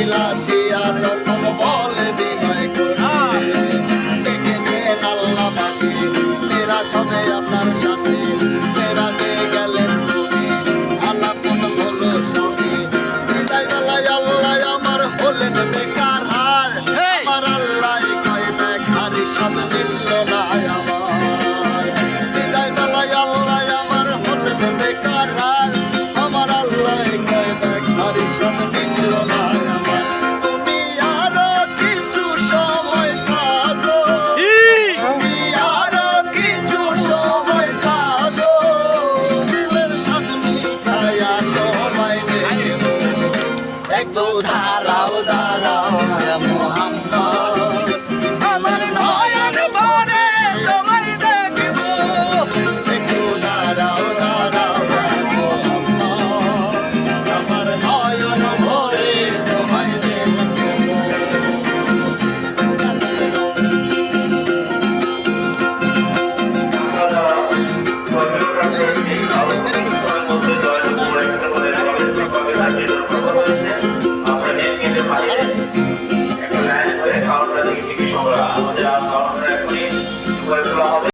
বিলাসিয়া তখন বলে বিনয় করে। হবে আপনার সাথে। মেরাজে গেলেন করে আলাপন হলো সঙ্গে। বিদায় বেলায় আল্লাহ একটু ধারাও দাঁড়াও মোহাম্মদ। Yeah, yeah, yeah.